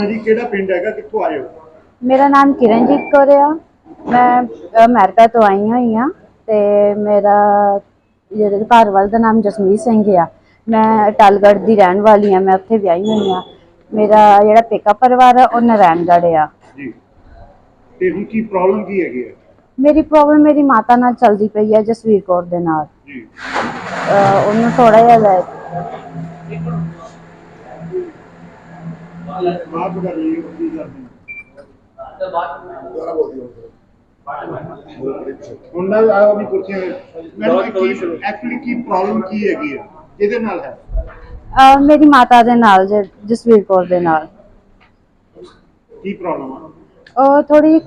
ਨਾਮ ਹੈ ਜੀ ਕਿਹੜਾ ਪਿੰਡ ਹੈਗਾ ਕਿੱਥੋਂ ਆਏ ਹੋ? ਮੇਰਾ ਨਾਮ ਕਿਰਨਜੀਤ ਕੌਰ ਆ। ਮੈਂ ਅਮਰੀਕਾ ਤੋਂ ਆਈ ਹੋਈ ਆ ਤੇ ਮੇਰਾ ਜਿਹੜੇ ਘਰ ਵਾਲੇ ਦਾ ਨਾਮ ਜਸਮੀਤ ਸਿੰਘ ਆ। ਮੈਂ ਅਟਲਗੜ੍ਹ ਦੀ ਰਹਿਣ ਵਾਲੀ ਆ ਮੈਂ ਉੱਥੇ ਵਿਆਹੀ ਹੋਈ ਆ। ਮੇਰਾ ਜਿਹੜਾ ਪੇਕਾ ਪਰਿਵਾਰ ਆ ਉਹ ਨਾਰਾਇਣਗੜ੍ਹ ਆ। ਜੀ। ਤੇ ਹੁਣ ਕੀ ਪ੍ਰੋਬਲਮ ਕੀ ਹੈਗੀ ਹੈ? ਮੇਰੀ ਪ੍ਰੋਬਲਮ ਮੇਰੀ ਮਾਤਾ ਨਾਲ ਚੱਲਦੀ ਪਈ ਆ ਜਸਵੀਰ ਕੌਰ ਦੇ ਨਾਲ। ਜੀ। ਉਹਨੂੰ ਥੋੜਾ ਜਿਹਾ ਲੈ ਮਾਫ ਕਰ ਲਈ ਕੀ ਕਰਦੀ ਹੁਣ ਨਾ ਆਓ ਵੀ ਕੁਰਸੀਆਂ ਮੈਨੂੰ ਐਕਚੁਅਲੀ ਕੀ ਪ੍ਰੋਬਲਮ ਕੀ ਹੈਗੀ ਹੈ? ਇਹਦੇ ਨਾਲ ਹੈ? ਅਹ ਮੇਰੀ ਮਾਤਾ ਦੇ ਨਾਲ ਜ- ਜਸਵੀਰ ਕੌਰ ਦੇ ਨਾਲ। ਕੀ ਪ੍ਰੋਬਲਮ ਆ? ਉਹ ਥੋੜੀ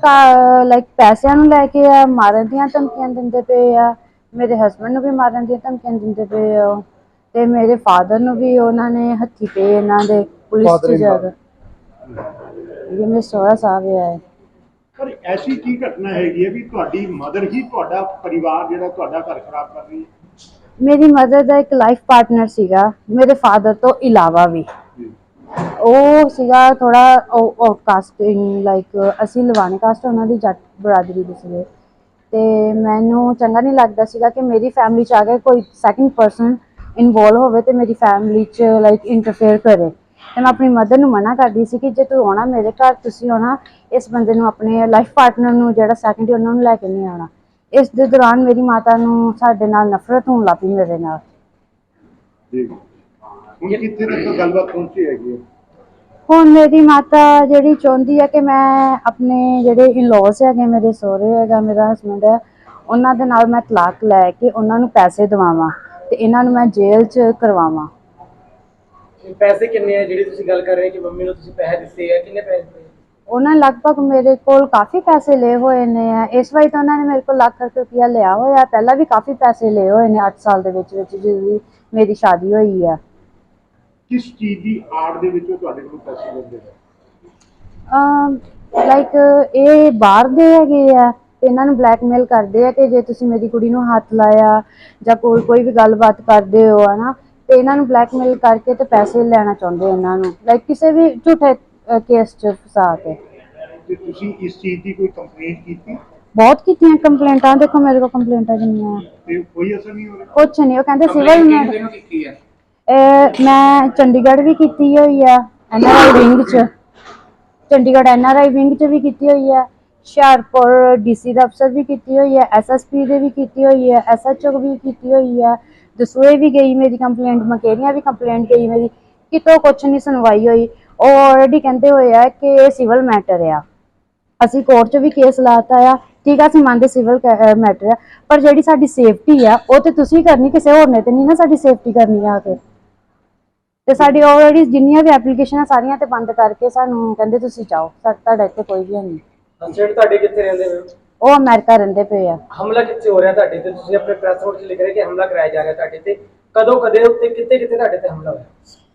ਲਾਈਕ ਪੈਸਿਆਂ ਨੂੰ ਲੈ ਕੇ ਆ ਮਾਰਨ ਦੀਆਂ ਧਮਕੀਆਂ ਦਿੰਦੇ ਪਏ ਆ। ਮੇਰੇ ਹਸਬੰਡ ਨੂੰ ਵੀ ਮਾਰਨ ਦੀਆਂ ਧਮਕੀਆਂ ਦਿੰਦੇ ਪਏ ਆ ਉਹ। ਤੇ ਮੇਰੇ ਫਾਦਰ ਨੂੰ ਵੀ ਉਹਨਾਂ ਨੇ ਹੱਥੀ ਪਏ ਇਹਨਾਂ ਦੇ। ਪੁਲਿਸ ਚ ਜਾ ਕੇ ਇਹ ਮੇਰੇ ਸੋਹਰਾ ਸਾਹਿਬ ਆ ਪਰ ਐਸੀ ਕੀ ਘਟਨਾ ਹੈਗੀ ਹੈ ਵੀ ਤੁਹਾਡੀ ਮਦਰ ਹੀ ਤੁਹਾਡਾ ਪਰਿਵਾਰ ਜਿਹੜਾ ਤੁਹਾਡਾ ਘਰ ਖਰਾਬ ਕਰ ਰਹੀ ਹੈ? ਮੇਰੀ ਮਦਰ ਦਾ ਇੱਕ ਲਾਈਫ ਪਾਰਟਨਰ ਸੀਗਾ ਮੇਰੇ ਫਾਦਰ ਤੋਂ ਇਲਾਵਾ ਵੀ। ਉਹ ਸੀਗਾ ਥੋੜਾ ਆਊਟ ਕਾਸਟਿੰਗ ਲਾਈਕ ਅਸੀਂ ਲਵਾਣੇ ਕਾਸਟ ਉਹਨਾਂ ਦੀ ਜੱਟ ਬਰਾਦਰੀ ਦੇ ਸੀਗੇ। ਤੇ ਮੈਨੂੰ ਚੰਗਾ ਨਹੀਂ ਲੱਗਦਾ ਸੀਗਾ ਕਿ ਮੇਰੀ ਫੈਮਿਲੀ ਚ ਆ ਕੇ ਕੋਈ ਸੈਕੰਡ ਪਰਸਨ ਇਨਵੋਲਵ ਹੋਵੇ ਤੇ ਮੇਰੀ ਫੈਮਿਲੀ ਚ ਲਾਈਕ ਇੰਟਰਫੇਅਰ ਕਰੇ। ਤੇ ਮੈਂ ਆਪਣੀ ਮਦਰ ਨੂੰ ਮਨਾ ਕਰਦੀ ਸੀ ਕਿ ਜੇ ਤੂੰ ਆਉਣਾ ਮੇਰੇ ਘਰ ਤੁਸੀਂ ਆਉਣਾ ਇਸ ਬੰਦੇ ਨੂੰ ਆਪਣੇ ਲਾਈਫ ਪਾਰਟਨਰ ਨੂੰ ਜਿਹੜਾ ਸੈਕੰਡ ਉਹਨਾਂ ਨੂੰ ਲੈ ਕੇ ਨਹੀਂ ਆਉਣਾ। ਇਸ ਦੇ ਦੌਰਾਨ ਮੇਰੀ ਮਾਤਾ ਨੂੰ ਸਾਡੇ ਨਾਲ ਨਫ਼ਰਤ ਹੋਣ ਲੱਗ ਪਈ ਮੇਰੇ ਨਾਲ। ਜੀ। ਹੁਣ ਕਿੱਥੇ ਤੱਕ ਗੱਲਬਾਤ ਪਹੁੰਚੀ ਹੈਗੀ ਹੈ? ਹੁਣ ਮੇਰੀ ਮਾਤਾ ਜਿਹੜੀ ਚਾਹੁੰਦੀ ਹੈ ਕਿ ਮੈਂ ਆਪਣੇ ਜਿਹੜੇ ਇਨ-ਲॉज ਹੈਗੇ ਮੇਰੇ ਸਹੁਰੇ ਹੈਗਾ ਮੇਰਾ ਹਸਬੰਡ ਹੈ ਉਹਨਾਂ ਦੇ ਨਾਲ ਮੈਂ ਤਲਾਕ ਲੈ ਕੇ ਉਹਨਾਂ ਨੂੰ ਪੈਸੇ ਦਿਵਾਵਾਂ ਤੇ ਇਹਨਾਂ ਨੂੰ ਮੈਂ ਜੇਲ੍ਹ 'ਚ ਕਰਵਾਵਾਂ। ਪੈਸੇ ਕਿੰਨੇ ਆ? ਜਿਹੜੀ ਤੁਸੀਂ ਗੱਲ ਕਰ ਰਹੇ ਕਿ ਮੰਮੀ ਨੂੰ ਤੁਸੀਂ ਪੈਸੇ ਦਿੱਤੇ ਆ ਕਿੰਨੇ ਪੈਸੇ ਦਿੱਤੇ ਉਹਨਾਂ ਲਗਭਗ ਮੇਰੇ ਕੋਲ ਕਾਫੀ ਪੈਸੇ ਲਏ ਹੋਏ ਨੇ ਇਸ ਵਾਰੀ ਤਾਂ ਉਹਨਾਂ ਨੇ ਮੇਰੇ ਕੋਲ ਲੱਖ ਰੁਪਇਆ ਲਿਆ ਹੋਇਆ। ਪਹਿਲਾਂ ਵੀ ਕਾਫੀ ਪੈਸੇ ਲਏ ਹੋਏ ਨੇ 8 ਸਾਲ ਦੇ ਵਿੱਚ ਵਿੱਚ ਜਦੋਂ ਮੇਰੀ ਸ਼ਾਦੀ ਹੋਈ ਆ। ਕਿਸ ਚੀਜ਼ ਦੀ ਆੜ ਦੇ ਵਿੱਚ ਉਹ ਤੁਹਾਡੇ ਕੋਲ ਪੈਸੇ ਲੈਂਦੇ ਨੇ? ਲਾਈਕ ਇਹ ਬਾਹਰ ਦੇ ਹੈਗੇ ਆ ਤੇ ਇਹਨਾਂ ਨੂੰ ਬਲੈਕਮੇਲ ਕਰਦੇ ਆ ਕਿ ਜੇ ਤੁਸੀਂ ਮੇਰੀ ਕੁੜੀ ਨੂੰ ਹੱਥ ਲਾਇਆ ਜਾਂ ਕੋਈ ਕੋਈ ਵੀ ਗੱਲਬਾਤ ਕਰਦੇ ਹੋ ਹਨਾ ਤੇ ਇਹਨਾਂ ਨੂੰ ਬਲੈਕਮੇਲ ਕਰਕੇ ਤੇ ਪੈਸੇ ਲੈਣਾ ਚਾਹੁੰਦੇ ਇਹਨਾਂ ਨੂੰ। ਲਾਈਕ ਕਿਸੇ ਵੀ ਝੂਠੇ ਕੇਸ 'ਚ ਫਸਾ ਕੇ। ਤੇ ਤੁਸੀਂ ਇਸ ਚੀਜ਼ ਦੀ ਕੋਈ ਕੰਪਲੇਂਟ ਕੀਤੀ? ਬਹੁਤ ਕੀਤੀਆਂ ਕੰਪਲੇਂਟਾਂ ਦੇਖੋ ਮੇਰੇ ਕੋਲ ਕੰਪਲੇਂਟਾਂ ਜਿੰਨੀਆਂ ਆ। ਤੇ ਕੋਈ ਅਸਰ ਨਹੀਂ ਹੋ ਰਿਹਾ? ਕੁਛ ਨਹੀਂ ਉਹ ਕਹਿੰਦੇ ਸਿਵਲ ਮੈਂ ਕੀਤੀ ਹੈ ਇਹ ਮੈਂ ਚੰਡੀਗੜ੍ਹ ਵੀ ਕੀਤੀ ਹੋਈ ਆ ਐਨਆਰਆਈ ਵਿੰਗ ਚ। ਚੰਡੀਗੜ੍ਹ ਐਨਆਰਆਈ ਵਿੰਗ ਚ ਵੀ ਕੀਤੀ ਹੋਈ ਆ। ਹੁਸ਼ਿਆਰਪੁਰ ਡੀਸੀ ਦਾ ਅਫਸਰ ਵੀ ਕੀਤੀ ਹੋਈ ਹੈ ਐਸਐਸਪੀ ਦੇ ਵੀ ਕੀਤੀ ਹੋਈ ਹੈ ਐਸਐਚਓ ਵੀ ਕੀਤੀ ਹੋਈ ਹੈ ਦਸੂਏ ਵੀ ਗਈ ਮੇਰੀ ਕੰਪਲੇਂਟ ਮਕੇਰੀਆਂ ਵੀ ਕੰਪਲੇਂਟ ਗਈ ਮੇਰੀ, ਕਿਤੋਂ ਕੁਛ ਨਹੀਂ ਸੁਣਵਾਈ ਹੋਈ। ਉਹ ਆਲਰੇਡੀ ਕਹਿੰਦੇ ਹੋਏ ਆ ਕਿ ਇਹ ਸਿਵਲ ਮੈਟਰ ਆ। ਅਸੀਂ ਕੋਰਟ 'ਚ ਵੀ ਕੇਸ ਲਾਤਾ ਆ। ਠੀਕ ਆ, ਅਸੀਂ ਮੰਨਦੇ ਸਿਵਲ ਮੈਟਰ ਆ, ਪਰ ਜਿਹੜੀ ਸਾਡੀ ਸੇਫਟੀ ਆ, ਉਹ ਤੇ ਤੁਸੀਂ ਕਰਨੀ ਕਿਸੇ ਹੋਰ ਨੇ, ਤੇ ਨਹੀਂ ਨਾ ਸਾਡੀ ਸੇਫਟੀ ਕਰਨੀ ਆ ਕੇ। ਤੇ ਸਾਡੀ ਆਲਰੇਡੀ ਜਿੰਨੀਆਂ ਵੀ ਐਪਲੀਕੇਸ਼ਨਾਂ ਸਾਰੀਆਂ ਤੇ ਬੰਦ ਕਰਕੇ ਸਾਨੂੰ ਕਹਿੰਦੇ ਤੁਸੀਂ ਜਾਓ। ਸਾ- ਤੁਹਾਡਾ ਇੱਥੇ ਕੋਈ ਵੀ ਨਹੀਂ। ਹਸਬੰਡ ਤੁਹਾਡੇ ਕਿੱਥੇ ਰਹਿੰਦੇ ਨੇ ਉਹ ਅਮਰੀਕਾ ਰਹਿੰਦੇ ਪਏ ਆ। ਹਮਲਾ ਕਿੱਥੇ ਹੋ ਰਿਹਾ ਤੁਹਾਡੇ ਤੇ? ਤੁਸੀਂ ਆਪਣੇ ਪ੍ਰੈਸ ਨੋਟ 'ਚ ਲਿਖ ਰਹੇ ਕਿ ਹਮਲਾ ਕਰਾਇਆ ਜਾ ਰਿਹਾ ਤੁਹਾਡੇ ਤੇ। ਕਦੋਂ ਕਦੇ ਉੱਤੇ ਕਿੱਥੇ ਕਿੱਥੇ ਤੁਹਾਡੇ ਤੇ ਹਮਲਾ ਹੋਇਆ?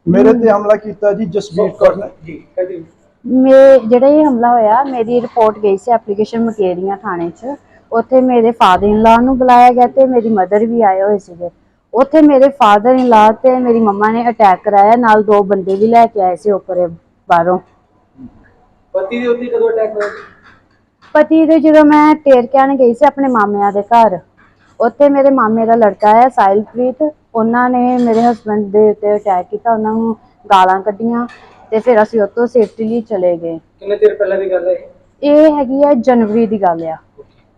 ਮੇਰੇ ਤੇ ਹਮਲਾ ਕੀਤਾ ਜੀ ਜਸਵੀਰ ਕੌਰ ਨੇ। ਜੀ ਕਦੀ ਮੇ ਜਿਹੜਾ ਇਹ ਹਮਲਾ ਹੋਇਆ ਮੇਰੀ ਰਿਪੋਰਟ ਗਈ ਸੀ ਐਪਲੀਕੇਸ਼ਨ ਮਕੇਰੀਆਂ ਥਾਣੇ 'ਚ। ਉੱਥੇ ਮੇਰੇ ਫਾਦਰ ਇਨ ਲਾ ਨੂੰ ਬੁਲਾਇਆ ਗਿਆ ਤੇ ਮੇਰੀ ਮਦਰ ਵੀ ਆਏ ਹੋਏ ਸੀਗੇ। ਉੱਥੇ ਮੇਰੇ ਫਾਦਰ ਇਨ ਲਾ ਤੇ ਮੇਰੀ ਮੰਮਾ ਨੇ ਅਟੈਕ ਕਰਾਇਆ ਨਾਲ ਦੋ ਬੰਦੇ ਵੀ ਲੈ ਕੇ ਆਏ ਸੀ ਉੱਪਰੇ ਬਾਹਰੋਂ। ਪਤੀ ਦੇ ਉੱਤੇ ਕਦੋਂ ਅਟੈਕ ਹੋਇਆ? ਪਤੀ ਦੇ ਜਦੋਂ ਮੈਂ ਟੇਰਕਿਆਂ ਗਈ ਸੀ ਆਪਣੇ ਮਾਮਿਆਂ ਦੇ ਘਰ ਉੱਥੇ ਮੇਰੇ ਮਾਮੇ ਦਾ ਲੜਕਾ ਹੈ ਸਾਹਿਲਪ੍ਰੀਤ ਉਹਨਾਂ ਨੇ ਮੇਰੇ ਹਸਬੰਡ ਦੇ ਉੱਤੇ ਅਟੈਕ ਕੀਤਾ ਉਹਨਾਂ ਨੂੰ ਗਾਲਾਂ ਕੱਢੀਆਂ ਤੇ ਫਿਰ ਅਸੀਂ ਉੱਥੋਂ ਸੇਫਟੀ ਲਈ ਚਲੇ ਗਏ। ਕਿੰਨੇ ਚਿਰ ਪਹਿਲਾਂ ਦੀ ਗੱਲ ਹੈ ਇਹ? ਇਹ ਹੈਗੀ ਹੈ ਜਨਵਰੀ ਦੀ ਗੱਲ ਆ।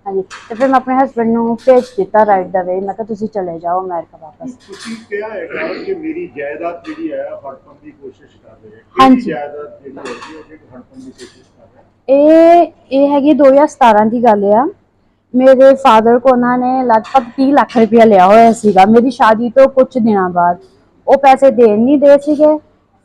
ਹਾਂਜੀ। ਤੇ ਫਿਰ ਮੈਂ ਆਪਣੇ ਹਸਬੰਡ ਨੂੰ ਭੇਜ ਦਿੱਤਾ ਰਾਈਟ ਦਾ ਵੇ ਮੈਂ ਕਿਹਾ ਤੁਸੀਂ ਚਲੇ ਜਾਓ ਅਮਰੀਕਾ ਵਾਪਸ। ਤੁਸੀਂ ਕਿਹਾ ਹੈਗਾ ਕਿ ਮੇਰੀ ਜਾਇਦਾਦ ਜਿਹੜੀ ਹੈ ਹੜਪਣ ਦੀ ਕੋਸ਼ਿਸ਼ ਕਰ ਰਹੇ ਹੈ? ਹਾਂਜੀ। ਕਿਹੜੀ ਜਾਇਦਾਦ ਜਿਹੜੀ ਹੈਗੀ ਹੈ ਜਿਹੜੀ ਹੜਪਣ ਦੀ ਕੋਸ਼ਿਸ਼ ਕਰ ਰਹੇ ਹੈ? ਇਹ ਇਹ ਹੈਗੀ 2017 ਦੀ ਗੱਲ ਆ। ਮੇਰੇ ਫਾਦਰ ਕੋ ਉਹਨਾਂ ਨੇ ਲਗਭਗ 30 ਲੱਖ ਰੁਪਇਆ ਲਿਆ ਹੋਇਆ ਸੀਗਾ। ਮੇਰੀ ਸ਼ਾਦੀ ਤੋਂ ਕੁਝ ਦਿਨਾਂ ਬਾਅਦ। ਉਹ ਪੈਸੇ ਦੇਣ ਨਹੀਂ ਦੇ ਸੀਗੇ।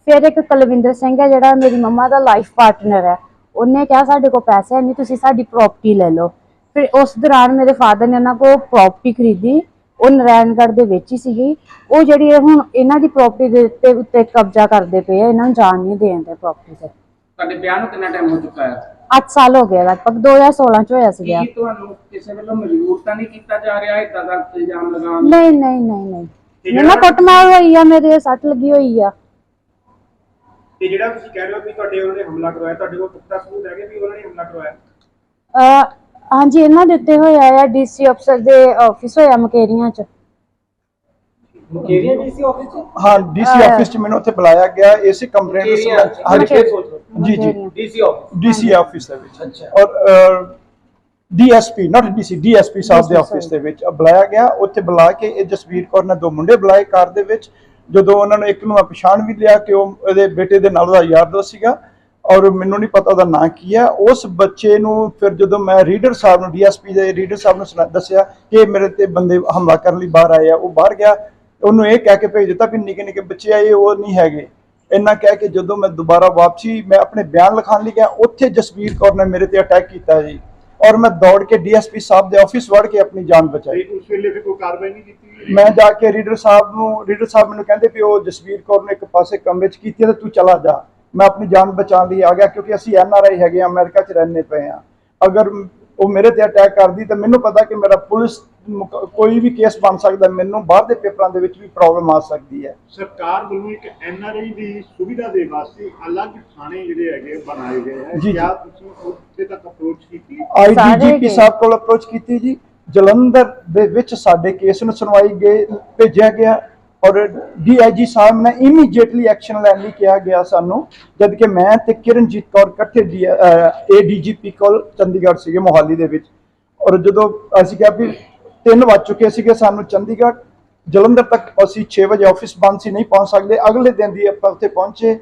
ਫਿਰ ਇੱਕ ਕੁਲਵਿੰਦਰ ਸਿੰਘ ਹੈ ਜਿਹੜਾ ਮੇਰੀ ਮੰਮਾ ਦਾ ਲਾਈਫ ਪਾਰਟਨਰ ਹੈ। ਉਹਨੇ ਕਿਹਾ ਸਾਡੇ ਕੋਲ ਪੈਸੇ ਨਹੀਂ ਤੁਸੀਂ ਸਾਡੀ ਪ੍ਰਾਪਰਟੀ ਲੈ ਲਓ। ਫਿਰ ਉਸ ਦੌਰਾਨ ਮੇਰੇ ਫਾਦਰ ਨੇ ਉਹਨਾਂ ਕੋਲ ਪ੍ਰਾਪਰਟੀ ਖਰੀਦੀ ਉਹ ਨਾਰਾਇਣਗੜ੍ਹ ਦੇ ਵਿੱਚ ਹੀ ਸੀਗੀ। ਉਹ ਜਿਹੜੀ ਇਹ ਹੁਣ ਇਹਨਾਂ ਦੀ ਪ੍ਰਾਪਰਟੀ ਦੇ ਉੱਤੇ ਉੱਤੇ ਕਬਜ਼ਾ ਕਰਦੇ ਪਏ ਆ ਇਹਨਾਂ ਨੂੰ ਜਾਣ ਨਹੀਂ ਦੇਣ ਦੇ ਪ੍ਰਾਪਰਟੀ ਤੇ। ਤੁਹਾਡੇ ਵਿਆਹ ਨੂੰ ਕਿੰਨਾ ਟਾਈਮ ਹੋ ਚੁੱਕਾ ਹੈ? 8 ਸਾਲ ਹੋ ਗਏ ਲਗਭਗ 2016 ਚ ਹੋਇਆ ਸੀਗਾ। ਕੀ ਤੁਹਾਨੂੰ ਕਿਸੇ ਵੱਲੋਂ ਮਜਬੂਰ ਤਾਂ ਨਹੀਂ ਕੀਤਾ ਜਾ ਰਿਹਾ ਇਦਾਂ ਦਾ ਇਲਜ਼ਾਮ ਲਗਾਉਣ ਨਹੀਂ ਨਹੀਂ ਨਹੀਂ ਨਹੀਂ। ਮੇਰੇ ਕੁੱਟਮਾਰ ਹੋਈ ਆ ਮੇਰੇ ਸੱਟ ਲੱਗੀ ਹੋਈ ਆ। ਤੇ ਜਿਹੜਾ ਤੁਸੀਂ ਕਹਿ ਰਹੇ ਹੋ ਵੀ ਤੁਹਾਡੇ ਉਹਨਾਂ ਨੇ ਹਮਲਾ ਕਰਵਾਇਆ ਤੁਹਾਡੇ ਕੋਲ ਪੁਖਤਾ ਸਬੂਤ ਹੈਗੇ ਵੀ ਉਹਨਾਂ ਨੇ ਹਮਲਾ ਕਰਵਾਇਆ? ਅਹ ਹਾਂਜੀ ਇਹਨਾਂ ਦੇ ਉੱਤੇ ਹੋਇਆ ਆ ਡੀਸੀ ਅਫਸਰ ਦੇ ਆਫਿਸ ਹੋਇਆ ਮਕੇਰੀਆਂ ਚ। ਮੁਕੇਰੀਆ ਡੀਸੀ ਆਫਿਸ ਚ? ਹਾਂ ਡੀਸੀ ਅਹ ਆਫਿਸ ਚ ਮੈਨੂੰ ਉੱਥੇ ਬੁਲਾਇਆ ਗਿਆ ਇਸੇ ਕੰਪਲੇਂਟ ਦੇ ਮੁਕੇਰੀਆਂ ਸੰਬੰਧ ਹਾਂਜੀ ਮੁਕੇਰੀਆਂ। ਜੀ ਜੀ। ਡੀਸੀ ਆਫਿਸ ਡੀਸੀ ਆਫਿਸ ਦੇ ਵਿੱਚ। ਅੱਛਾ। ਔਰ ਡੀਐਸਪੀ ਨਾਟ ਡੀਸੀ ਡੀਐਸਪੀ ਸਾਹਿਬ ਦੇ DSP ਆਫਿਸ ਦੇ ਵਿੱਚ ਬੁਲਾਇਆ ਗਿਆ। ਉੱਥੇ ਬੁਲਾ ਕੇ ਇਹ ਜਸਵੀਰ ਕੌਰ ਨੇ ਦੋ ਮੁੰਡੇ ਬੁਲਾਏ ਕਾਰ ਦੇ ਵਿੱਚ। ਜਦੋਂ ਉਹਨਾਂ ਨੇ ਇੱਕ ਨੂੰ ਪਛਾਣ ਵੀ ਲਿਆ ਕਿ ਉਹ ਇਹਦੇ ਬੇਟੇ ਦੇ ਨਾਲ ਦਾ ਯਾਰ ਦੋਸਤ ਸੀਗਾ। ਔਰ ਮੈਨੂੰ ਨਹੀਂ ਪਤਾ ਉਹਦਾ ਨਾਂ ਕੀ ਹੈ। ਉਸ ਬੱਚੇ ਨੂੰ ਫਿਰ ਜਦੋਂ ਮੈਂ ਰੀਡਰ ਸਾਹਿਬ ਨੂੰ ਡੀਐਸਪੀ ਦੇ ਰੀਡਰ ਸਾਹਿਬ ਨੂੰ ਦੱਸਿਆ ਕਿ ਮੇਰੇ ਤੇ ਬੰਦੇ ਹਮਲਾ ਕਰਨ ਲਈ ਬਾਹਰ ਆਏ ਆ ਉਹ ਬਾਹਰ ਗਿਆ। ਉਹਨੂੰ ਇਹ ਕਹਿ ਕੇ ਭੇਜ ਦਿੱਤਾ ਵੀ ਨਿੱਕੇ ਨਿੱਕੇ ਬੱਚੇ ਆਏ ਉਹ ਨਹੀਂ ਹੈਗੇ। ਇੰਨਾ ਕਹਿ ਕੇ ਜਦੋਂ ਮੈਂ ਦੁਬਾਰਾ ਵਾਪਸੀ ਮੈਂ ਆਪਣੇ ਬਿਆਨ ਲਿਖਾਉਣ ਲਈ ਗਿਆ। ਉੱਥੇ ਜਸਵੀਰ ਕੌਰ ਨੇ ਮੇਰੇ ਤੇ ਅਟੈਕ ਕੀਤਾ ਜੀ। ਔਰ ਮੈਂ ਦੌੜ ਕੇ ਡੀਐਸਪੀ ਸਾਹਿਬ ਦੇ ਆਫਿਸ ਵੜ ਕੇ ਆਪਣੀ ਜਾਨ ਬਚਾਈ। ਉਸ ਵੇਲੇ ਫਿਰ ਕੋਈ ਕਾਰਵਾਈ ਨਹੀਂ ਕੀਤੀ? ਮੈਂ ਜਾ ਕੇ ਰੀਡਰ ਸਾਹਿਬ ਨੂੰ ਰੀਡਰ ਸਾਹਿਬ ਮੈਨੂੰ ਕਹਿੰਦੇ ਵੀ ਉਹ ਜਸਵੀਰ ਕੌਰ ਨੇ ਇੱਕ ਪਾਸੇ ਕਮਰੇ 'ਚ ਕੀਤੀ ਤੇ ਤੂੰ ਚਲਾ ਜਾ। ਮੈਂ ਆਪਣੀ ਜਾਨ ਬਚਾਉਣ ਲਈ ਆ ਗਿਆ ਕਿਉਂਕਿ ਅਸੀਂ ਐਨ ਆਰ ਆਈ ਹੈਗੇ ਆ ਅਮਰੀਕਾ 'ਚ ਰਹਿੰਦੇ ਪਏ ਆ। ਅਗਰ ਉਹ ਮੇਰੇ ਤੇ ਅਟੈਕ ਕਰਦੀ ਤਾਂ ਮੈਨੂੰ ਪਤਾ ਕਿ ਮੇਰਾ ਪੁਲਿਸ ਕੋਈ ਵੀ ਕੇਸ ਬਣ ਸਕਦਾ ਮੈਨੂੰ ਬਾਹਰ ਦੇ ਪੇਪਰਾਂ ਦੇ ਵਿੱਚ ਵੀ ਪ੍ਰੋਬਲਮ ਆ ਸਕਦੀ ਹੈ। ਸਰਕਾਰ ਵੱਲੋਂ ਇੱਕ ਐਨਆਰਆਈ ਦੀ ਸੁਵਿਧਾ ਦੇ ਵਾਸਤੇ ਅਲੱਗ ਥਾਣੇ ਜਿਹੜੇ ਹੈਗੇ ਬਣਾਏ ਗਏ ਹੈ ਜੀ। ਕਿਆ ਤੁਸੀਂ ਉੱਥੇ ਤੱਕ ਅਪਰੋਚ ਕੀਤੀ? ਆਈਜੀਪੀ। ਸਾਹਿਬ ਕੋਲ ਅਪਰੋਚ ਕੀਤੀ ਜੀ। ਜਲੰਧਰ ਦੇ ਵਿੱਚ ਸਾਡੇ ਕੇਸ ਨੂੰ ਸੁਣਵਾਈ ਗਏ ਭੇਜਿਆ ਗਿਆ। ਔਰ ਡੀਆਈਜੀ ਸਾਹਿਬ ਨੇ ਇਮੀਡੀਏਟਲੀ ਐਕਸ਼ਨ ਲੈਣ ਲਈ ਕਿਹਾ ਗਿਆ ਸਾਨੂੰ ਜਦ ਕਿ ਮੈਂ ਤੇ ਕਿਰਨਜੀਤ ਕੌਰ ਇਕੱਠੇ ਏਡੀਜੀਪੀ ਕੋਲ ਚੰਡੀਗੜ੍ਹ ਸੀਗੇ, ਮੋਹਾਲੀ ਦੇ ਵਿੱਚ। ਔਰ ਜਦੋਂ ਅਸੀਂ ਕਿਹਾ ਵੀ 3 ਵੱਜ ਚੁੱਕੇ ਸੀਗੇ ਸਾਨੂੰ ਚੰਡੀਗੜ੍ਹ, ਜਲੰਧਰ ਤੱਕ ਅਸੀਂ 6 ਵਜੇ ਆਫਿਸ ਬੰਦ ਸੀ, ਨਹੀਂ ਪਹੁੰਚ ਸਕਦੇ। ਅਗਲੇ ਦਿਨ ਦੀ ਆਪਾਂ ਉੱਥੇ ਪਹੁੰਚੇ,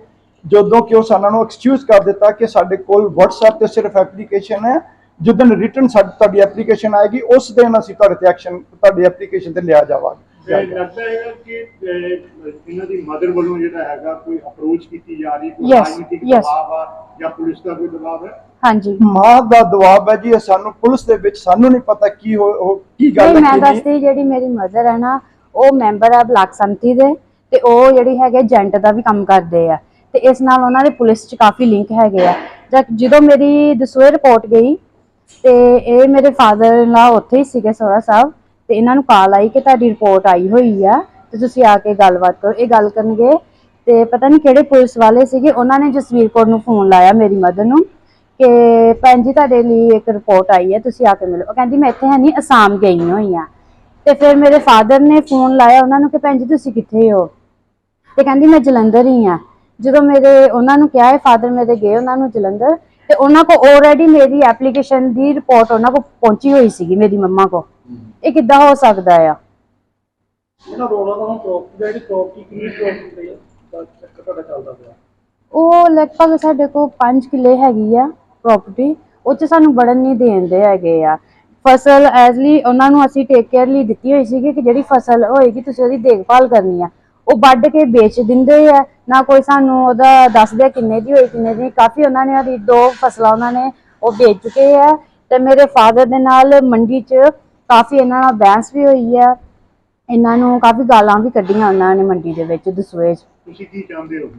ਜਦੋਂ ਕਿ ਉਹ ਸਾਨੂੰ ਐਕਸਕਿਊਜ਼ ਕਰ ਦਿੱਤਾ ਕਿ ਸਾਡੇ ਕੋਲ WhatsApp ਤੇ ਸਿਰਫ ਐਪਲੀਕੇਸ਼ਨ ਹੈ। ਜਦੋਂ ਰਿਟਰਨ ਸਾਡੀ, ਤੁਹਾਡੀ ਐਪਲੀਕੇਸ਼ਨ ਆਏਗੀ, ਉਸ ਦਿਨ ਅਸੀਂ ਤੁਹਾਡੇ ਤੇ ਐਕਸ਼ਨ ਤੁਹਾਡੀ ਐਪਲੀਕੇਸ਼ਨ ਤੇ ਲਿਆ ਜਾਵਾਂਗੇ। ਤੇ ਲੱਗਦਾ ਹੈਗਾ ਕਿ ਅਹ, ਇਹਨਾਂ ਦੀ ਮਦਰ ਵੱਲੋਂ ਜਿਹੜਾ ਹੈਗਾ ਕੋਈ ਅਪਰੋਚ ਕੀਤੀ ਜਾ ਰਹੀ ਕੋਈ Yes, ਰਾਜਨੀਤਿਕ yes. ਦਬਾਅ ਆ ਜਾਂ ਪੁਲਿਸ ਦਾ ਕੋਈ ਦਬਾਅ ਹੈ ਹਾਂਜੀ। ਮਾਂ ਦਾ ਦਬਾਅ ਹੈ ਜੀ ਇਹ ਸਾਨੂੰ ਪੁਲਿਸ ਦੇ ਵਿੱਚ ਸਾਨੂੰ ਨਹੀਂ ਪਤਾ ਕੀ ਹੋ ਹੋ- ਕੀ ਗੱਲ ਨਹੀਂ ਹੈ ਮੈਂ ਕੀ ਨਹੀਂ ਦੱਸਦੀ ਜਿਹੜੀ ਮੇਰੀ ਮਦਰ ਹੈ ਨਾ ਉਹ ਮੈਂਬਰ ਆ ਬਲਾਕ ਸੰਮਤੀ ਦੇ ਤੇ ਉਹ ਜਿਹੜੀ ਹੈਗੇ ਏਜੰਟ ਦਾ ਵੀ ਕੰਮ ਕਰਦੇ ਆ। ਤੇ ਇਸ ਨਾਲ ਉਹਨਾਂ ਦੇ ਪੁਲਿਸ 'ਚ ਕਾਫੀ ਲਿੰਕ ਹੈਗੇ ਆ। ਜਦ ਜਦੋਂ ਮੇਰੀ ਦਸੂਏ ਰਿਪੋਰਟ ਗਈ ਤੇ ਇਹ ਮੇਰੇ ਫਾਦਰ ਲਾ ਉੱਥੇ ਹੀ ਸੀਗੇ ਸੋਹਰਾ ਸਾਹਿਬ। ਤੇ ਇਹਨਾਂ ਨੂੰ ਕਾਲ ਆਈ ਕਿ ਤੁਹਾਡੀ ਰਿਪੋਰਟ ਆਈ ਹੋਈ ਆ, ਤੇ ਤੁਸੀਂ ਆ ਕੇ ਗੱਲਬਾਤ ਕਰੋ। ਇਹ ਗੱਲ ਕਰਨਗੇ ਤੇ ਪਤਾ ਨਹੀਂ ਕਿਹੜੇ ਪੁਲਿਸ ਵਾਲੇ ਸੀਗੇ, ਉਹਨਾਂ ਨੇ ਜਸਵੀਰ ਕੌਰ ਨੂੰ ਫੋਨ ਲਾਇਆ ਮੇਰੀ ਮਦਰ ਨੂੰ ਕਿ ਭੈਣ ਜੀ ਤੁਹਾਡੇ ਲਈ ਇੱਕ ਰਿਪੋਰਟ ਆਈ ਹੈ, ਤੁਸੀਂ ਆ ਕੇ ਮਿਲੋ। ਉਹ ਕਹਿੰਦੀ, ਮੈਂ ਇੱਥੇ ਹੈ ਨਹੀਂ ਅਸਾਮ ਗਈ ਹੋਈ ਆ। ਤੇ ਫਿਰ ਮੇਰੇ ਫਾਦਰ ਨੇ ਫੋਨ ਲਾਇਆ ਉਹਨਾਂ ਨੂੰ ਕਿ ਭੈਣ ਜੀ ਤੁਸੀਂ ਕਿੱਥੇ ਹੋ? ਤੇ ਕਹਿੰਦੀ, ਮੈਂ ਜਲੰਧਰ ਹੀ ਆ। ਜਦੋਂ ਮੇਰੇ ਉਹਨਾਂ ਨੂੰ ਕਿਹਾ ਹੈ ਫਾਦਰ ਮੇਰੇ ਗਏ ਉਹਨਾਂ ਨੂੰ ਜਲੰਧਰ। ਤੇ ਉਹਨਾਂ ਕੋ ਆਲਰੇਡੀ ਮੇਰੀ ਐਪਲੀਕੇਸ਼ਨ ਦੀ ਰਿਪੋਰਟ ਉਹਨਾਂ ਕੋ ਪਹੁੰਚੀ ਹੋਈ ਸੀਗੀ, ਮੇਰੀ ਮੰਮਾ ਕੋ ਇਹ ਕਿੱਦਾਂ ਹੋ ਸਕਦਾ ਆ? ਇਹਨਾਂ ਰੋਲਾ ਦਾ ਹੁਣ ਪ੍ਰੋਪਰਟੀ ਦਾ ਜਿਹੜੀ ਪ੍ਰੋਪਰਟੀ ਕਿੰਨੀ ਪ੍ਰੋਪਰਟੀ ਦਾ ਚੱਕਰ ਤੁਹਾਡਾ ਚੱਲਦਾ ਪਿਆ। ਉਹ ਲਗਭਗ ਸਾਡੇ ਕੋਲ 5 ਕਿੱਲੇ ਹੈਗੀ ਆ ਪ੍ਰਾਪਰਟੀ ਉਹ ਚ ਸਾਨੂੰ ਬੜਨ ਨਹੀਂ ਦੇਂਦੇ ਹੈਗੇ ਆ। ਫਸਲ ਐਜ਼ਲੀ ਉਹਨਾਂ ਨੂੰ ਅਸੀਂ ਟੇਕ ਕੇਅਰ ਲਈ ਦਿੱਤੀ ਹੋਈ ਸੀਗੀ ਕਿ ਜਿਹੜੀ ਫਸਲ ਹੋਏਗੀ ਤੁਸੀਂ ਉਹਦੀ ਦੇਖਭਾਲ ਕਰਨੀ ਆ। ਉਹ ਵੱਢ ਕੇ ਵੇਚ ਦਿੰਦੇ ਆ ਨਾ ਕੋਈ ਸਾਨੂੰ ਉਹਦਾ ਦੱਸਦੇ ਕਿੰਨੇ ਦੀ ਹੋਈ ਕਿੰਨੇ ਦੀ। ਕਾਫੀ ਉਹਨਾਂ ਨੇ ਉਹਦੀ ਦੋ ਫਸਲਾਂ ਉਹਨਾਂ ਨੇ ਉਹ ਵੇਚ ਚੁੱਕੇ ਆ। ਤੇ ਮੇਰੇ ਫਾਦਰ ਦੇ ਨਾਲ ਮੰਡੀ 'ਚ ਕਾਫੀ ਇਹਨਾਂ ਨਾਲ ਬਹਿਸ ਵੀ ਹੋਈ ਆ। ਇਹਨਾਂ ਨੂੰ ਕਾਫੀ ਗਾਲਾਂ ਵੀ ਕੱਢੀਆਂ ਉਹਨਾਂ ਨੇ ਮੰਡੀ ਦੇ ਵਿੱਚ ਦਸੂਏ 'ਚ। ਤੁਸੀਂ ਕੀ ਚਾਹੁੰਦੇ ਹੋ?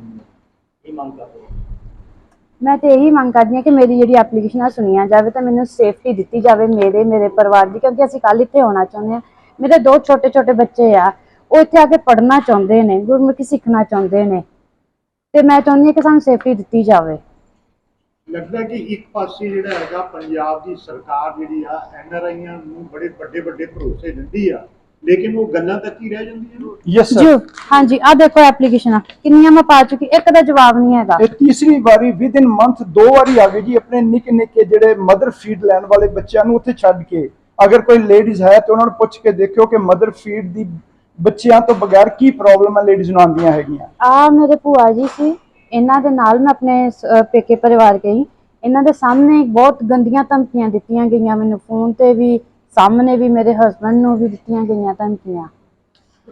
ਇਹ ਮੰਗ ਕਰਦੇ ਹੋ? ਮੈਂ ਤੇ ਇਹੀ ਮੰਗ ਕਰਦੀ ਹਾਂ ਕਿ ਮੇਰੀ ਜਿਹੜੀ ਐਪਲੀਕੇਸ਼ਨ ਆ ਸੁਣੀਆ ਜਾਵੇ ਤਾਂ ਮੈਨੂੰ ਸੇਫਟੀ ਦਿੱਤੀ ਜਾਵੇ ਮੇਰੇ ਮੇਰੇ ਪਰਿਵਾਰ ਦੀ ਕਿਉਂਕਿ ਅਸੀਂ ਕੱਲ ਇੱਥੇ ਆਉਣਾ ਚਾਹੁੰਦੇ ਹਾਂ। ਮੇਰੇ ਦੋ ਛੋਟੇ ਛੋਟੇ ਬੱਚੇ ਆ ਉਹ ਇੱਥੇ ਆ ਕੇ ਪੜ੍ਹਨਾ ਚਾਹੁੰਦੇ ਨੇ ਗੁਰਮੁਖੀ ਸਿੱਖਣਾ ਚਾਹੁੰਦੇ ਨੇ। ਤੇ ਮੈਂ ਚਾਹੁੰਦੀ ਹਾਂ ਕਿ ਸਾਨੂੰ ਸੇਫਟੀ ਦਿੱਤੀ ਜਾਵੇ। ਲੱਗਦਾ ਕਿ ਇੱਕ ਪਾਸੇ ਜਿਹੜਾ ਹੈਗਾ ਪੰਜਾਬ ਦੀ ਸਰਕਾਰ ਜਿਹੜੀ ਆ ਐਨਆਰਆਈਆਂ ਨੂੰ ਬੜੇ ਵੱਡੇ ਵੱਡੇ ਭਰੋਸੇ ਦਿੰਦੀ ਆ ਲੇਕਿਨ ਉਹ ਗੱਲਾਂ ਤੱਕ ਹੀ ਰਹਿ ਜਾਂਦੀਆਂ ਨੇ। ਯੈਸ ਜੀ ਸਰ ਹਾਂਜੀ ਆ ਦੇਖੋ ਐਪਲੀਕੇਸ਼ਨਾਂ ਕਿੰਨੀਆਂ ਮੈਂ ਪਾ ਚੁੱਕੀ ਇੱਕ ਦਾ ਜਵਾਬ ਨਹੀਂ ਹੈਗਾ। ਇਹ ਤੀਸਰੀ ਵਾਰੀ ਵਿਦ ਇਨ ਮੰਥ ਦੋ ਵਾਰੀ ਆ ਗਏ ਜੀ ਆਪਣੇ ਨਿੱਕੇ ਨਿੱਕੇ ਜਿਹੜੇ ਮਦਰ ਫੀਡ ਲੈਣ ਵਾਲੇ ਬੱਚਿਆਂ ਨੂੰ ਉੱਥੇ ਛੱਡ ਕੇ। ਅਗਰ ਕੋਈ ਲੇਡੀਜ਼ ਹੈ ਤੇ ਉਹਨਾਂ ਨੂੰ ਪੁੱਛ ਕੇ ਦੇਖਿਓ ਕਿ ਮਦਰ ਫੀਡ ਦੀ ਬੱਚਿਆਂ ਤੋਂ ਬਗੈਰ ਕੀ ਪ੍ਰੋਬਲਮ ਹੈ ਲੇਡੀਜ਼ ਨੂੰ ਆਉਂਦੀਆਂ ਹੈਗੀਆਂ। ਆ ਮੇਰੇ ਭੂਆ ਜੀ ਸੀ ਇਹਨਾਂ ਦੇ ਨਾਲ ਮੈਂ ਆਪਣੇ ਸ- ਪੇਕੇ ਪਰਿਵਾਰ ਗਈ। ਇਹਨਾਂ ਦੇ ਸਾਹਮਣੇ ਬਹੁਤ ਗੰਦੀਆਂ ਧਮਕੀਆਂ ਦਿੱਤੀਆਂ ਗਈਆਂ ਮੈਨੂੰ। ਫੋਨ ਤੇ ਵੀ ਸਾਹਮਣੇ ਵੀ ਮੇਰੇ ਹਸਬੰਡ ਨੂੰ ਵੀ ਦਿੱਤੀਆਂ ਗਈਆਂ ਧਮਕੀਆਂ।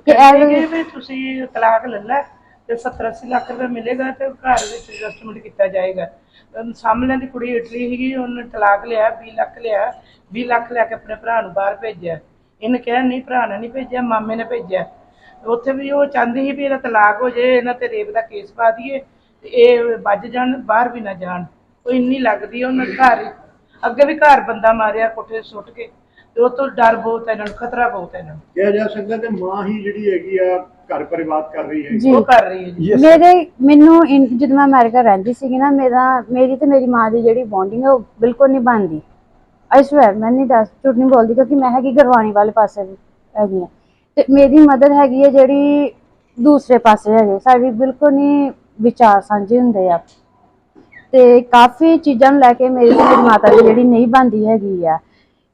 ਕਿ ਕਹਿੰਦੇ ਇਹ ਵੀ ਤੁਸੀਂ ਤਲਾਕ ਲੈ ਲੈ ਤੇ 70 80 ਲੱਖ ਰੁਪਏ ਮਿਲੇਗਾ ਤੇ ਘਰ ਵਿੱਚ ਐਡਜਸਟਮੈਂਟ ਕੀਤਾ ਜਾਏਗਾ। ਅਮ ਸਾਹਮਣੇ ਦੀ ਕੁੜੀ ਇਟਲੀ ਸੀਗੀ ਉਹਨੇ ਤਲਾਕ ਲਿਆ 20 ਲੱਖ ਲਿਆ 20 ਲੱਖ ਲੈ ਕੇ ਆਪਣੇ ਭਰਾ ਨੂੰ ਬਾਹਰ ਭੇਜਿਆ। ਇਹਨੇ ਕਿਹਾ ਨਹੀਂ ਭਰਾ ਨੇ ਨਹੀਂ ਭੇਜਿਆ ਮਾਮੇ ਨੇ ਭੇਜਿਆ। ਉੱਥੇ ਵੀ ਉਹ ਚਾਹੁੰਦੀ ਸੀ ਵੀ ਇਹਦਾ ਤਲਾਕ ਹੋ ਜਾਏ ਇਹਨਾਂ ਤੇ ਰੇਪ ਦਾ ਕੇਸ ਪਾ ਦਈਏ। ਤੇ ਇਹ ਵੱਜ ਜਾਣ ਬਾਹਰ ਵੀ ਨਾ ਜਾਣ। ਉਹ ਇੰਨੀ ਲੱਗਦੀ ਆ ਉਹਨਾਂ ਦੇ ਘਰ। ਅੱਗੇ ਵੀ ਘਰ ਬੰਦਾ ਮਾਰਿਆ ਕੋਠੇ ਸੁੱਟ ਕੇ। ਤੇ ਉਹ ਤੋਂ ਡਰ ਬਹੁਤ ਹੈ ਇਹਨਾਂ ਨੂੰ ਖਤਰਾ ਬਹੁਤ ਹੈ ਇਹਨਾਂ ਨੂੰ। ਕਿਹਾ ਜਾ ਸਕਦਾ ਕਿ ਮਾਂ ਹੀ ਜਿਹੜੀ ਹੈਗੀ ਆ ਘਰ ਪਰਿਵਾਰ ਕਰ ਰਹੀ ਹੈ ਜੀ। ਉਹ ਕਰ ਰਹੀ ਹੈ ਜੀ। Yes, ਮੇਰੇ ਮੈਨੂੰ ਇਨ- ਜਦੋਂ ਮੈਂ ਅਮਰੀਕਾ ਰਹਿੰਦੀ ਸੀਗੀ ਨਾ ਮੇਰਾ ਮੇਰੀ ਤੇ ਮੇਰੀ ਮਾਂ ਦੀ ਜਿਹੜੀ ਬੌਂਡਿੰਗ ਹੈ ਉਹ ਬਿਲਕੁਲ ਨਹੀਂ ਬਣਦੀ। ਆਈ ਸਵੇਰ ਮੈਂ ਨਹੀਂ ਦੱਸ ਝੂਠ ਨਹੀਂ ਬੋਲਦੀ ਕਿਉਂਕਿ ਮੈਂ ਹੈਗੀ ਗਰਵਾਣੀ ਵਾਲੇ ਪਾਸੇ ਵੀ ਹੈਗੀ ਹਾਂ ਤੇ ਮੇਰੀ ਮਦਰ ਹੈਗੀ ਹੈ ਜਿਹੜੀ ਦੂਸਰੇ ਪਾਸੇ ਹੈਗੇ ਸਾਡੀ ਬਿਲਕੁਲ ਨਹੀਂ ਵਿਚਾਰ ਸਾਂਝੇ ਹੁੰਦੇ ਆ। ਤੇ ਕਾਫੀ ਚੀਜ਼ਾਂ ਨੂੰ ਲੈ ਕੇ ਮੇਰੀ ਤੇ ਮੇਰੀ ਮਾਤਾ ਦੀ ਜਿਹੜੀ ਨਹੀਂ ਬਣਦੀ ਹੈਗੀ ਆ।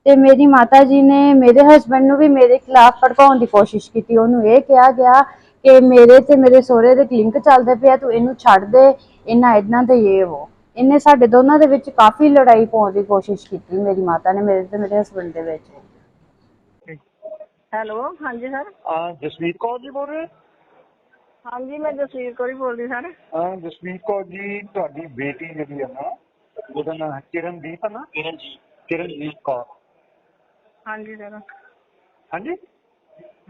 ਤੇ ਮੇਰੀ ਮਾਤਾ ਜੀ ਨੇ ਮੇਰੇ ਹਸਬੰਡ ਨੂੰ ਵੀ ਮੇਰੇ ਖਿਲਾਫ ਭੜਕਾਉਣ ਦੀ ਕੋਸ਼ਿਸ਼ ਕੀਤੀ। ਉਹਨੂੰ ਇਹ ਕਿਹਾ ਗਿਆ ਕਿ ਮੇਰੇ ਤੇ ਮੇਰੇ ਸਹੁਰੇ ਦੇ ਲਿੰਕ ਚੱਲਦੇ ਪਿਆ ਤੂੰ ਇਹਨੂੰ ਛੱਡ ਦੇ ਇਹਨਾਂ ਇਦਾਂ ਤੇ ਇਹ ਉਹ। ਇਹਨੇ ਸਾਡੇ ਦੋਨਾਂ ਦੇ ਵਿੱਚ ਕਾਫੀ ਲੜਾਈ ਪਾਉਣ ਦੀ ਕੋਸ਼ਿਸ਼ ਕੀਤੀ ਮੇਰੀ ਮਾਤਾ ਨੇ ਮੇਰੇ ਤੇ ਮੇਰੇ ਹਸਬੰਡ ਦੇ ਵਿੱਚ। ਹੈਲੋ ਹਾਂਜੀ ਸਰ। ਆ ਜਸਵੀਰ ਕੌਰ ਜੀ ਬੋਲ ਰਹੇ ਹਾਂਜੀ ਮੈਂ ਜਸਵੀਰ ਕੌਰੀ ਬੋਲਦੀ ਸਰ। ਹਾਂ ਜਸਵੀਰ ਕੌਰ ਜੀ ਤੁਹਾਡੀ ਬੇਟੀ ਜਿਹੜੀ ਹੈ ਨਾ ਉਹਦਾ ਨਾਮ ਹੈ ਕਿਰਨਦੀਪ ਹੈ ਨਾ? ਕਿਰਨਜੀਤ। ਕਿਰਨਜੀਤ ਕੌਰ। ਹਾਂਜੀ ਸਰ। ਹਾਂਜੀ?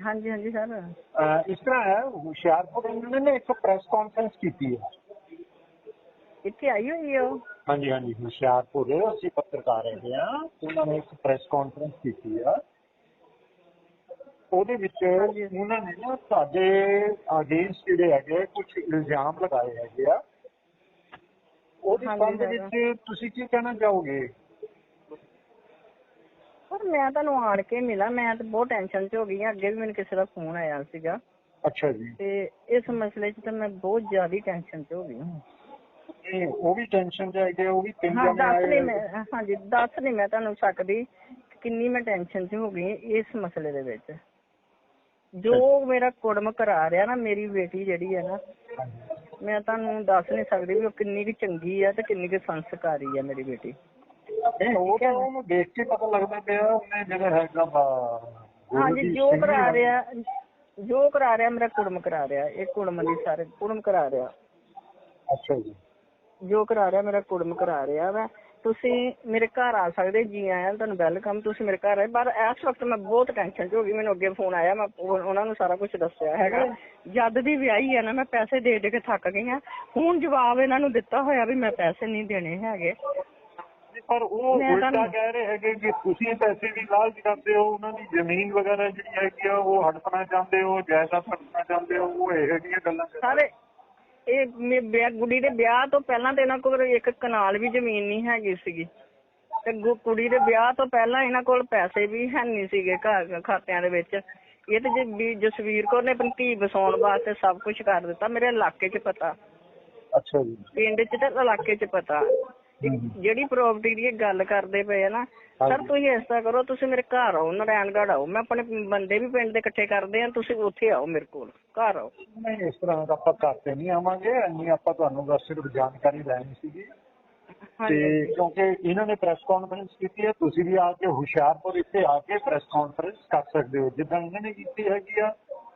ਹਾਂਜੀ ਹਾਂਜੀ ਸਰ। ਅਹ ਇਸ ਤਰ੍ਹਾਂ ਹੈ ਹੁਸ਼ਿਆਰਪੁਰ ਉਹਨਾਂ ਨੇ ਇੱਕ ਪ੍ਰੈਸ ਕਾਨਫਰੰਸ ਕੀਤੀ ਹੈ ਇੱਥੇ ਆਈ ਹੋਈ ਹੈ ਉਹ? ਹਾਂਜੀ ਹਾਂਜੀ ਹੁਸ਼ਿਆਰਪੁਰ ਅਸੀਂ ਪੱਤਰਕਾਰ ਹੈਗੇ ਆ। ਉਹਨਾਂ ਨੇ ਇੱਕ ਪ੍ਰੈਸ ਕਾਨਫਰੰਸ ਕੀਤੀ ਆ। ਉਹਦੇ ਵਿੱਚ ਉਹਨਾਂ ਨੇ ਨਾ ਸਾਡੇ ਅਗੇਂਸਟ ਜਿਹੜੇ ਹੈਗੇ ਕੁਝ ਇਲਜ਼ਾਮ ਲਗਾਏ ਹੈਗੇ ਆ। ਉਹਦੇ ਸੰਬੰਧ। ਵਿੱਚ ਤੁਸੀਂ ਕੀ ਕਹਿਣਾ ਚਾਹੋਗੇ? ਪਰ ਮੈਂ ਤੁਹਾਨੂੰ ਆਣ ਕੇ ਮਿਲਾ ਮੈਂ ਤਾਂ ਬਹੁਤ ਟੈਨਸ਼ਨ 'ਚ ਹੋ ਗਈ ਹਾਂ। ਅੱਗੇ ਵੀ ਮੈਨੂੰ ਕਿਸੇ ਦਾ ਫੋਨ ਆਇਆ ਸੀਗਾ। ਅੱਛਾ ਜੀ। ਤੇ ਇਸ ਮਸਲੇ 'ਚ ਤਾਂ ਮੈਂ ਬਹੁਤ ਜ਼ਿਆਦਾ ਟੈਨਸ਼ਨ 'ਚ ਹੋ ਗਈ ਹਾਂ। ਇਹ ਉਹ ਵੀ ਟੈਨਸ਼ਨ ਚ ਹੈਗੇ ਉਹ ਵੀ ਤਿੰਨ ਹਾਂ ਜਣੇ ਦੱਸ ਆਏ ਨਹੀਂ ਮੈਂ ਹਾਂਜੀ ਦੱਸ ਨਹੀਂ ਮੈਂ ਤੁਹਾਨੂੰ ਸਕਦੀ ਕਿੰਨੀ ਮੈਂ ਟੈਨਸ਼ਨ 'ਚ ਹੋ ਗਈ ਇਸ ਮਸਲੇ ਦੇ ਵਿੱਚ। ਜੋ ਮੇਰਾ ਕੁੜਮ ਕਰਾ ਰਿਹਾ ਨਾ ਮੇਰੀ ਬੇਟੀ ਜਿਹੜੀ ਹੈ ਨਾ ਮੈਂ ਤੁਹਾਨੂੰ ਦੱਸ ਨਹੀਂ ਸਕਦੀ ਵੀ ਉਹ ਕਿੰਨੀ ਕੁ ਚੰਗੀ ਆ ਤੇ ਕਿੰਨੀ ਕੁ ਸੰਸਕਾਰੀ ਆ ਮੇਰੀ ਬੇਟੀ। ਨਹੀਂ ਉਹ ਤਾਂ ਉਹਨੂੰ ਦੇਖ ਕੇ ਪਤਾ ਲੱਗਦਾ ਪਿਆ ਉਹਨੇ ਜਿਹੜਾ ਹੈਗਾ ਵਾ, ਗੁਰੂ ਹਾਂਜੀ ਜੋ ਕਰਾ ਰਿਹਾ ਜੋ ਕਰਾ ਰਿਹਾ ਮੇਰਾ ਕੁੜਮ ਕਰਾ ਰਿਹਾ ਇਹ ਕੁੜਮ ਦੀ ਸਾਰੇ ਕੁੜਮ ਕਰਾ ਰਿਹਾ। ਅੱਛਾ ਜੀ। ਜੋ ਕਰਾ ਰਿਹਾ ਮੇਰਾ ਕੁੜਮ ਕਰਾ ਰਿਹਾ ਵਾ। ਤੁਸੀਂ ਮੇਰੇ ਘਰ ਆ ਸਕਦੇ ਜੀ ਆਇਆਂ ਤੁਹਾਨੂੰ ਵੈਲਕਮ ਤੁਸੀਂ ਮੇਰੇ ਘਰ ਆਏ। ਪਰ ਇਸ ਵਕਤ ਮੈਂ ਬਹੁਤ ਟੈਨਸ਼ਨ 'ਚ ਹੋ ਗਈ ਮੈਨੂੰ ਅੱਗੇ ਫੋਨ ਆਇਆ ਮੈਂ ਉਹ- ਉਹਨਾਂ ਨੂੰ ਸਾਰਾ ਕੁਝ ਦੱਸਿਆ ਹੈਗਾ। ਜਦ ਦੀ ਵਿਆਹੀ ਆ ਨਾ ਮੈਂ ਪੈਸੇ ਦੇ ਦੇ ਕੇ ਥੱਕ ਗਈ ਆ। ਹੁਣ ਜਵਾਬ ਇਹਨਾਂ ਨੂੰ ਦਿੱਤਾ ਹੋਇਆ ਵੀ ਮੈਂ ਪੈਸੇ ਨਹੀਂ ਦੇਣੇ ਹੈਗੇ। ਪਰ ਉਹ ਮੈਂ ਉਲਟਾ ਤੁਹਾਨੂੰ- ਕਹਿ ਰਹੇ ਹੈਗੇ ਕਿ ਤੁਸੀਂ ਪੈਸੇ ਦੀ ਲਾਲਚ ਕਰਦੇ ਹੋ ਉਹਨਾਂ ਦੀ ਜ਼ਮੀਨ ਵਗੈਰਾ ਜਿਹੜੀ ਹੈਗੀ ਆ ਉਹ ਹੜਪਣਾ ਚਾਹੁੰਦੇ ਹੋ ਜਾਇਦਾਦ ਹੜਪਣਾ ਚਾਹੁੰਦੇ ਹੋ ਉਹ ਇਹੋ ਜਿਹੀਆਂ ਗੱਲਾਂ ਸਾਰੇ ਇਹ ਮੇ- ਵਿਆਹ ਗੁੱਡੀ ਦੇ ਵਿਆਹ ਤੋਂ ਪਹਿਲਾਂ ਤੇ ਇਹਨਾਂ ਕੋਲ ਇੱਕ ਕਨਾਲ ਵੀ ਜ਼ਮੀਨ ਨਹੀਂ ਹੈਗੀ ਸੀਗੀ। ਤੇ ਗੁ- ਕੁੜੀ ਦੇ ਵਿਆਹ ਤੋਂ ਪਹਿਲਾਂ ਇਹਨਾਂ ਕੋਲ ਪੈਸੇ ਵੀ ਹੈ ਨਹੀਂ ਸੀਗੇ ਘਰ ਖਾਤਿਆਂ ਦੇ ਵਿੱਚ। ਇਹ ਤੇ ਜੇ ਵੀ ਜਸਵੀਰ ਕੌਰ ਨੇ ਆਪਣੀ ਧੀ ਵਸਾਉਣ ਵਾਸਤੇ ਸਭ ਕੁਝ ਕਰ ਦਿੱਤਾ ਮੇਰੇ ਇਲਾਕੇ 'ਚ ਪਤਾ। ਅੱਛਾ ਜੀ। ਪਿੰਡ 'ਚ ਤੇ ਇਲਾਕੇ 'ਚ ਪਤਾ। ਜਿਹੜੀ ਪ੍ਰਾਪਰਟੀ ਦੀ ਇਹ ਗੱਲ ਕਰਦੇ ਪਏ ਆ ਨਾ ਸਰ ਤੁਸੀਂ ਤਰ੍ਹਾਂ ਕਰੋ ਤੁਸੀਂ ਮੇਰੇ ਘਰ ਆਓ ਨਾਰਾਇਣਗੜ੍ਹ ਆਓ ਮੈਂ ਆਪਣੇ ਬੰਦੇ ਵੀ ਪਿੰਡ ਦੇ ਇਕੱਠੇ ਕਰਦੇ ਆ ਤੁਸੀਂ ਉੱਥੇ ਆਓ ਮੇਰੇ ਕੋਲ ਘਰ ਆਓ। ਨਹੀਂ ਇਸ ਤਰ੍ਹਾਂ ਦਾ ਆਪਾਂ ਘਰ ਤੇ ਨਹੀਂ ਆਵਾਂਗੇ ਇੰਨੀ ਆਪਾਂ ਤੁਹਾਨੂੰ ਬਸ ਸਿਰਫ ਜਾਣਕਾਰੀ ਲੈਣੀ ਸੀਗੀ। ਤੇ ਕਿਉਂਕਿ ਇਹਨਾਂ ਨੇ ਪ੍ਰੈਸ ਕਾਨਫਰੰਸ ਕੀਤੀ ਹੈ ਤੁਸੀਂ ਵੀ ਆ ਕੇ ਹੁਸ਼ਿਆਰਪੁਰ ਇੱਥੇ ਆ ਕੇ ਪ੍ਰੈਸ ਕਾਨਫਰੰਸ ਕਰ ਸਕਦੇ ਹੋ। ਜਿੱਦਾਂ ਇਹਨਾਂ ਨੇ ਕੀਤੀ ਹੈਗੀ ਆ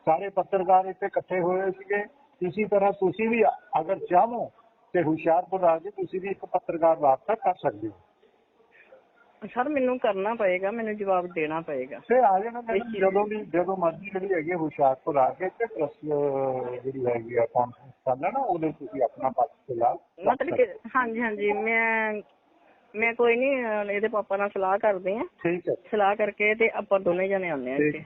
ਸਾਰੇ ਪੱਤਰਕਾਰ ਇੱਥੇ ਇਕੱਠੇ ਹੋਏ ਸੀਗੇ। ਇਸੇ ਤਰ੍ਹਾਂ ਤੁਸੀਂ ਵੀ ਅਗਰ ਚਾਹੋ ਤੇ ਹੁਸ਼ਿਆਰਪੁਰ ਆ ਕੇ ਤੁਸੀਂ ਵੀ ਇੱਕ ਪੱਤਰਕਾਰ ਵਾਰਤਾ ਕਰ ਸਕਦੇ ਹੋ। ਸਰ ਮੈਨੂੰ ਕਰਨਾ ਪਏਗਾ ਮੈਨੂੰ ਜਵਾਬ ਦੇਣਾ ਪਏਗਾ। ਤੇ ਆ ਜਾਣਾ ਮੈਡਮ ਜਦੋਂ ਵੀ ਜਦੋਂ ਮਰਜ਼ੀ ਜਿਹੜੀ ਹੈਗੀ ਹੁਸ਼ਿਆਰਪੁਰ ਆ ਕੇ ਤੇ ਪ੍ਰੈਸ ਜਿਹੜੀ ਹੈਗੀ ਆ ਕਾਨਫਰੰਸ ਕਰ ਲੈਣਾ ਉਹਦੇ ਤੁਸੀਂ ਆਪਣਾ ਪੱਖ ਰੱਖ ਮਤਲਬ ਕਿ ਹਾਂਜੀ ਹਾਂਜੀ ਮੈਂ ਮੈਂ ਕੋਈ ਨਹੀਂ ਇਹਦੇ ਪਾਪਾ ਨਾਲ ਸਲਾਹ ਕਰਦੇ ਆ ਠੀਕ ਹੈ। ਸਲਾਹ ਕਰਕੇ ਤੇ ਆਪਾਂ ਦੋਨੇ ਜਣੇ ਆਉਂਦੇ ਆ। ਇੱਥੇ।